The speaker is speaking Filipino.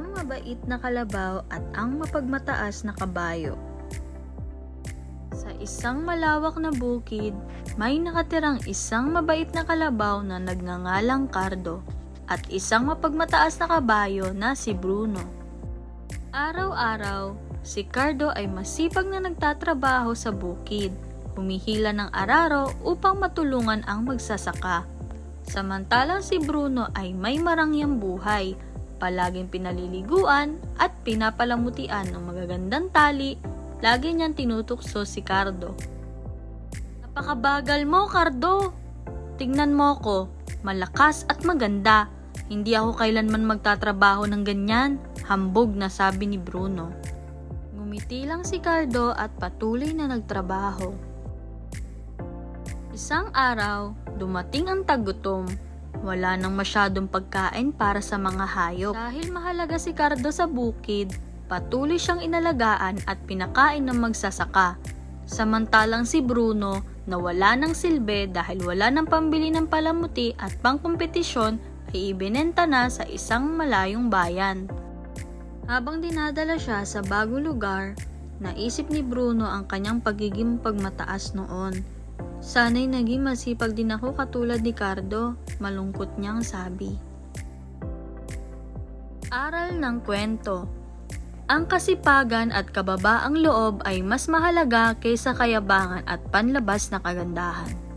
Isang mabait na kalabaw at ang mapagmataas na kabayo. Sa isang malawak na bukid, may nakatirang isang mabait na kalabaw na nagngangalang Cardo at isang mapagmataas na kabayo na si Bruno. Araw-araw, si Cardo ay masipag na nagtatrabaho sa bukid, humihila ng araro upang matulungan ang magsasaka. Samantalang si Bruno ay may marangyang buhay, palaging pinaliliguan at pinapalamutian ng magagandang tali, lagi niyang tinutukso si Cardo. Napakabagal mo, Cardo! Tingnan mo ko, malakas at maganda. Hindi ako kailanman magtatrabaho ng ganyan, hambog na sabi ni Bruno. Ngumiti lang si Cardo at patuloy na nagtrabaho. Isang araw, dumating ang tagutom. Wala nang masyadong pagkain para sa mga hayop. Dahil mahalaga si Cardo sa bukid, patuloy siyang inalagaan at pinakain ng magsasaka. Samantalang si Bruno na wala ng silbi dahil wala ng pambili ng palamuti at pangkompetisyon ay ibinenta na sa isang malayong bayan. Habang dinadala siya sa bagong lugar, naisip ni Bruno ang kanyang pagiging pagmataas noon. Sana'y naging masipag din ako katulad ni Cardo, malungkot niyang sabi. Aral ng kwento Ang kasipagan at kababaang loob ay mas mahalaga kaysa kayabangan at panlabas na kagandahan.